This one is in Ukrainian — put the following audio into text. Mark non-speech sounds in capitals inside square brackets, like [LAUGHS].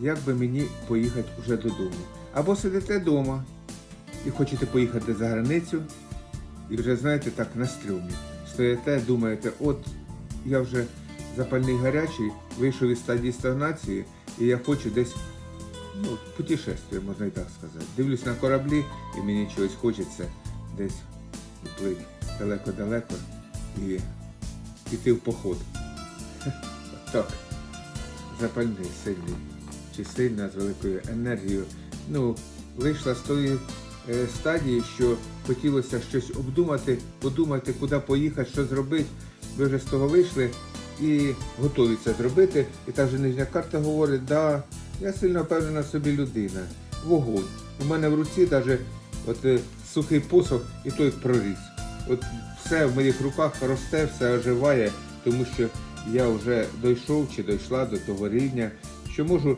як би мені поїхати вже додому. Або сидите вдома і хочете поїхати за границю, і вже знаєте так на стрьомі. Стоїте, думаєте, от я вже запальний гарячий, вийшов із стадії стагнації, і я хочу десь ну, путешествие, можна і так сказати. Дивлюсь на кораблі, і мені чогось хочеться десь уплити далеко-далеко і піти в поход. [LAUGHS] Так, запальний, сильний, чи з великою енергією. Ну, вийшла з тої е, стадії, що хотілося щось обдумати, подумати, куди поїхати, що зробити. Ви вже з того вийшли і готові це зробити. І та же нижня карта говорить, да, я сильно впевнена собі людина. Вогонь. У мене в руці навіть от, е, сухий посох і той проріс. От все в моїх руках росте, все оживає, тому що я вже дійшов чи дійшла до того рівня, що можу